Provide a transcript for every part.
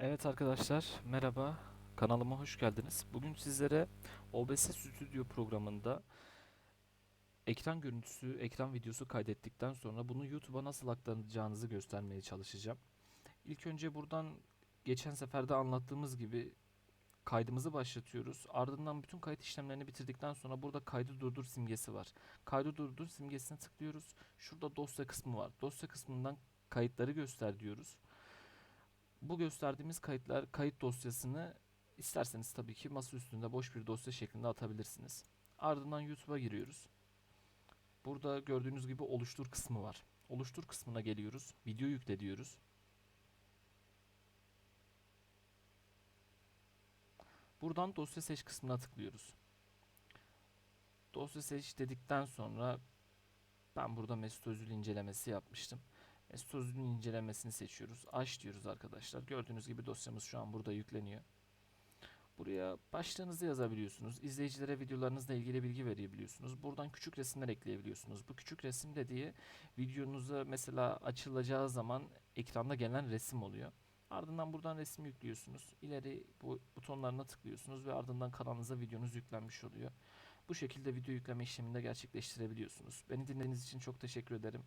Evet arkadaşlar, merhaba. Kanalıma hoş geldiniz. Bugün sizlere OBS Studio programında ekran görüntüsü, ekran videosu kaydettikten sonra bunu YouTube'a nasıl aktaracağınızı göstermeye çalışacağım. İlk önce buradan geçen seferde anlattığımız gibi kaydımızı başlatıyoruz. Ardından bütün kayıt işlemlerini bitirdikten sonra burada kaydı durdur simgesi var. Kaydı durdur simgesine tıklıyoruz. Şurada dosya kısmı var. Dosya kısmından kayıtları göster diyoruz. Bu gösterdiğimiz kayıtlar kayıt dosyasını isterseniz tabii ki masa üstünde boş bir dosya şeklinde atabilirsiniz. Ardından YouTube'a giriyoruz. Burada gördüğünüz gibi oluştur kısmı var. Oluştur kısmına geliyoruz. Video yükle diyoruz. Buradan dosya seç kısmına tıklıyoruz. Dosya seç dedikten sonra ben burada Mesut Özil incelemesi yapmıştım. Mesut Özil'in incelemesini seçiyoruz. Aç diyoruz arkadaşlar. Gördüğünüz gibi dosyamız şu an burada yükleniyor. Buraya başlığınızı yazabiliyorsunuz. İzleyicilere videolarınızla ilgili bilgi verebiliyorsunuz. Buradan küçük resimler ekleyebiliyorsunuz. Bu küçük resim dediği videonuza mesela açılacağı zaman ekranda gelen resim oluyor. Ardından buradan resim yüklüyorsunuz. İleri bu butonlarına tıklıyorsunuz ve ardından kanalınıza videonuz yüklenmiş oluyor. Bu şekilde video yükleme işlemini de gerçekleştirebiliyorsunuz. Beni dinlediğiniz için çok teşekkür ederim.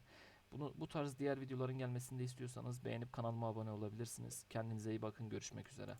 Bunu bu tarz diğer videoların gelmesini de istiyorsanız beğenip kanalıma abone olabilirsiniz. Kendinize iyi bakın. Görüşmek üzere.